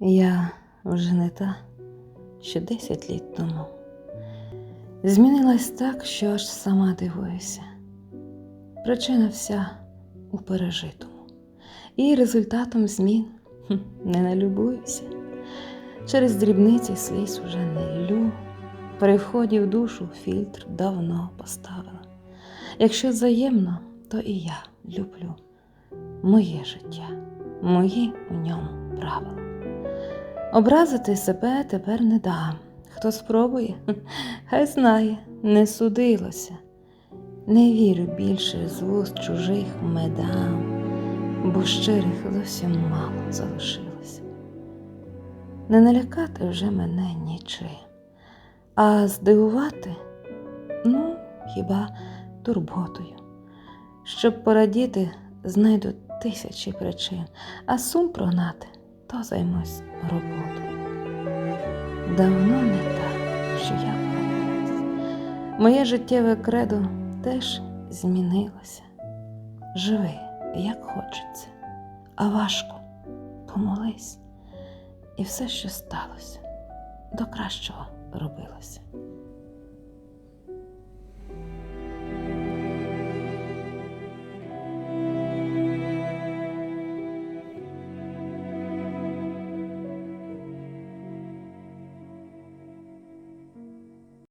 Я вже не та, що десять літ тому. Змінилась так, що аж сама дивуюся. Причина вся у пережитому. І результатом змін не налюбуюся. Через дрібниці сліз уже не лю. При вході в душу фільтр давно поставила. Якщо взаємно, то і я люблю моє життя, мої у ньому правила. Образити себе тепер не дам. Хто спробує, хай знає, не судилося. Не вірю більше з вуст чужих медам, бо щирих зовсім мало залишилося. Не налякати вже мене нічим, а здивувати, ну, хіба турботою. Щоб порадіти, знайду тисячі причин, а сум прогнати, то займусь роботою. Давно не так, що я помилилась. Моє життєве кредо теж змінилося. Живи, як хочеться, а важко помолись, і все, що сталося, до кращого робилося.